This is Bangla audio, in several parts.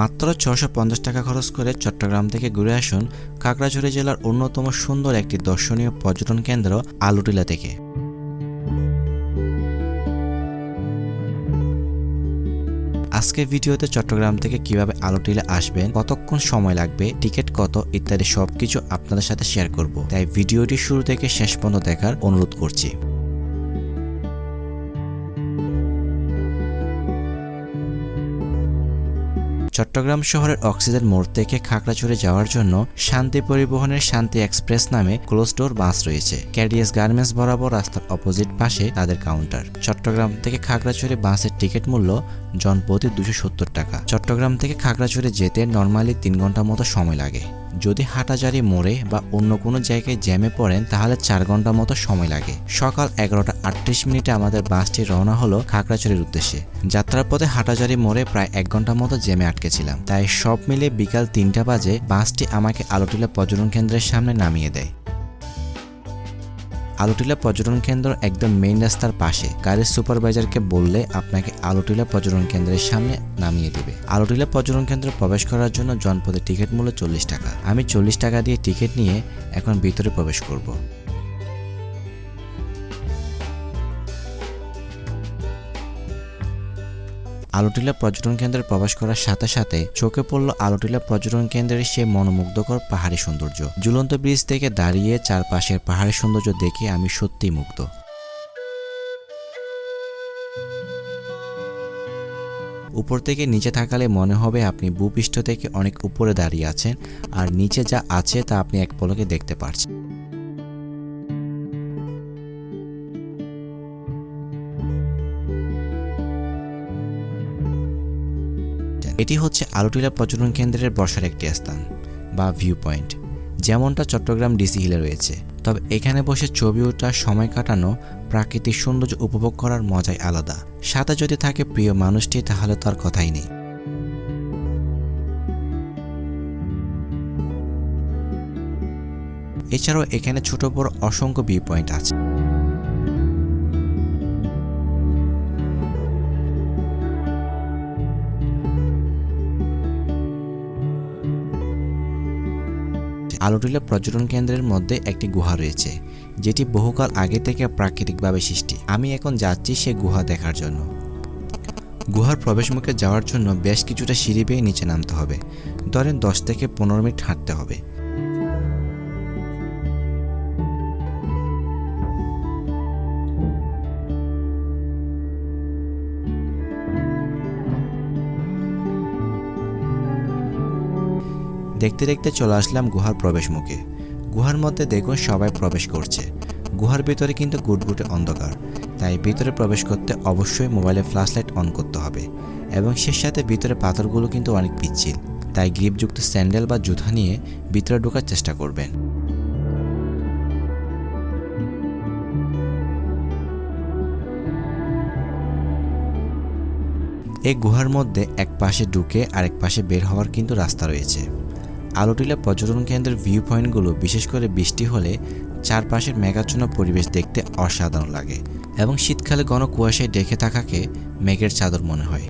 মাত্র ছশো পঞ্চাশ টাকা খরচ করে চট্টগ্রাম থেকে ঘুরে আসুন খাগড়াছড়ি জেলার অন্যতম সুন্দর একটি দর্শনীয় পর্যটন কেন্দ্র আলুটিলা থেকে। আজকে ভিডিওতে চট্টগ্রাম থেকে কীভাবে আলোটিলে আসবেন, কতক্ষণ সময় লাগবে, টিকিট কত ইত্যাদি সবকিছু আপনাদের সাথে শেয়ার করব। তাই ভিডিওটি শুরু থেকে শেষ পর্যন্ত দেখার অনুরোধ করছি। চট্টগ্রাম শহরের অক্সিজেন মোড় থেকে খাগড়াছড়ি যাওয়ার জন্য শান্তি পরিবহনের শান্তি এক্সপ্রেস নামে ক্লোজ ডোর বাস রয়েছে। ক্যাডিএস গার্মেন্টস বরাবর রাস্তার অপোজিট পাশে তাদের কাউন্টার। চট্টগ্রাম থেকে খাগড়াছড়ি বাসের টিকিট মূল্য জনপ্রতি দুশো সত্তর টাকা। চট্টগ্রাম থেকে খাগড়াছড়ি যেতে নর্মালি তিন ঘণ্টা মতো সময় লাগে। যদি হাটাজারি মোড়ে বা অন্য কোনো জায়গায় জ্যামে পড়েন, তাহলে চার ঘণ্টা মতো সময় লাগে। সকাল এগারোটা আটত্রিশ মিনিটে আমাদের বাসটি রওনা হলো খাগড়াছড়ির উদ্দেশ্যে। যাত্রার পথে হাটাজারি মোড়ে প্রায় এক ঘণ্টা মতো জ্যামে আটকেছিলাম তাই সব মিলে বিকাল তিনটা বাজে বাসটি আমাকে আলোটিলা পর্যটন কেন্দ্রের সামনে নামিয়ে দেয়। আলোটিলা পর্যটন কেন্দ্র একদম মেইন রাস্তার পাশে। গাড়ির সুপারভাইজারকে বললে আপনাকে আলোটিলা পর্যটন কেন্দ্রের সামনে নামিয়ে দেবে। আলোটিলা পর্যটন কেন্দ্রে প্রবেশ করার জন্য জনপদের টিকিট মূল্য চল্লিশ টাকা। আমি চল্লিশ টাকা দিয়ে টিকিট নিয়ে এখন ভিতরে প্রবেশ করব। আলোটিলা পর্যটন কেন্দ্রে প্রবেশ করার সাথে সাথে চোখে পড়ল আলোটিলা পর্যটন কেন্দ্রের সে মনোমুগ্ধকর পাহাড়ি সৌন্দর্য। ঝুলন্ত ব্রিজ থেকে দাঁড়িয়ে চারপাশের পাহাড়ি সৌন্দর্য দেখে আমি সত্যিই মুগ্ধ। উপর থেকে নিচে থাকালে মনে হবে আপনি ভূপৃষ্ঠ থেকে অনেক উপরে দাঁড়িয়ে আছেন, আর নিচে যা আছে তা আপনি এক পলকে দেখতে পারছেন। এটি হচ্ছে আলুটিলা পর্যটন কেন্দ্রের বসার একটি স্থান বা ভিউ পয়েন্ট যেমনটা চট্টগ্রাম ডিসি হিলে রয়েছে। তবে এখানে বসে ছবি ওঠা সময় কাটানো প্রাকৃতিক সৌন্দর্য উপভোগ করার মজাই আলাদা। সাথে যদি থাকে প্রিয় মানুষটি, তাহলে তার কথাই নেই। এছাড়াও এখানে ছোট বড় অসংখ্য ভিউ পয়েন্ট আছে। আলোটিলা পর্যটন কেন্দ্রের মধ্যে একটি গুহা রয়েছে। যেটি বহুকাল আগে থেকে প্রাকৃতিকভাবে সৃষ্টি। আমি এখন যাচ্ছি সে গুহা দেখার জন্য। গুহার প্রবেশমুখে যাওয়ার জন্য বেশ কিছুটা সিঁড়ি বেয়ে নিচে নামতে হবে। ধরেন দশ থেকে পনেরো মিনিট হাঁটতে হবে। দেখতে দেখতে চলে আসলাম গুহার প্রবেশ মুখে গুহার মধ্যে দেখুন সবাই প্রবেশ করছে। গুহার ভিতরে কিন্তু গুটগুটে অন্ধকার। তাই ভিতরে প্রবেশ করতে অবশ্যই মোবাইলে ফ্ল্যাশ লাইট অন করতে হবে। এবং সে সাথে ভিতরে পাথরগুলো কিন্তু অনেক পিচ্ছিল। তাই গ্রিপযুক্ত স্যান্ডেল বা জুতা নিয়ে ভিতরে ঢোকার চেষ্টা করবেন। এই গুহার মধ্যে এক পাশে ঢুকে আরেক পাশে বের হওয়ার কিন্তু রাস্তা রয়েছে। আলোটিলা পর্যটন কেন্দ্রের ভিউ পয়েন্টগুলো বিশেষ করে বৃষ্টি হলে চারপাশের মেঘাচ্ছন্ন পরিবেশ দেখতে অসাধারণ লাগে এবং শীতকালে ঘন কুয়াশায় ডেকে থাকাকে মেঘের চাদর মনে হয়।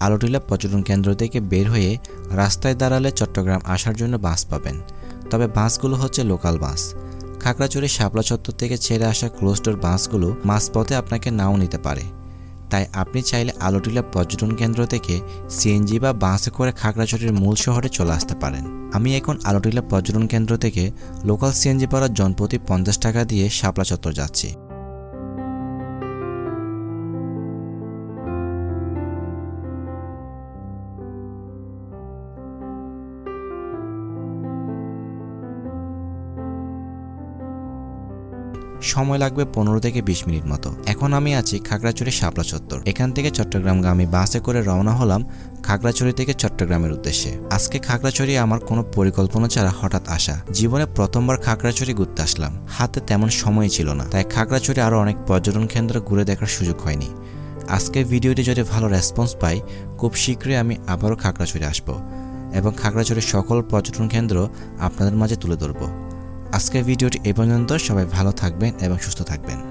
আলোটিলা পর্যটন কেন্দ্র থেকে বের হয়ে রাস্তায় দাঁড়ালে চট্টগ্রাম আসার জন্য বাস পাবেন। তবে বাসগুলো হচ্ছে লোকাল বাস। খাগড়াছড়ি শাপলা চত্বর থেকে ছেড়ে আসা ক্লোজডোর বাসগুলো মাঝপথে আপনাকে নাও নিতে পারে। তাই আপনি চাইলে আলোটিলা পর্যটন কেন্দ্র থেকে সিএনজি বা বাসে করে খাগড়াছড়ির মূল শহরে চলে আসতে পারেন। আমি এখন আলোটিলা পর্যটন কেন্দ্র থেকে লোকাল সিএনজি পাড়ার জনপ্রতি পঞ্চাশ টাকা দিয়ে শাপলা চত্বর যাচ্ছি। সময় লাগবে পনেরো থেকে বিশ মিনিট মতো। এখন আমি আছি খাগড়াছড়ি শাপলা চত্বর। এখান থেকে চট্টগ্রামগামী বাসে করে রওনা হলাম খাগড়াছড়ি থেকে চট্টগ্রামের উদ্দেশ্যে। আজকে খাগড়াছড়ি আমার কোনো পরিকল্পনা ছাড়া হঠাৎ আসা। জীবনে প্রথমবার খাগড়াছড়ি ঘুরতে আসলাম। হাতে তেমন সময় ছিল না, তাই খাগড়াছড়ি আরও অনেক পর্যটন কেন্দ্র ঘুরে দেখার সুযোগ হয়নি। আজকের ভিডিওটি যদি ভালো রেসপন্স পাই, খুব শীঘ্রই আমি আবারও খাগড়াছড়ি আসব এবং খাগড়াছড়ির সকল পর্যটন কেন্দ্র আপনাদের মাঝে তুলে ধরব। আজকের ভিডিওটি এ পর্যন্ত। সবাই ভালো থাকবেন এবং সুস্থ থাকবেন।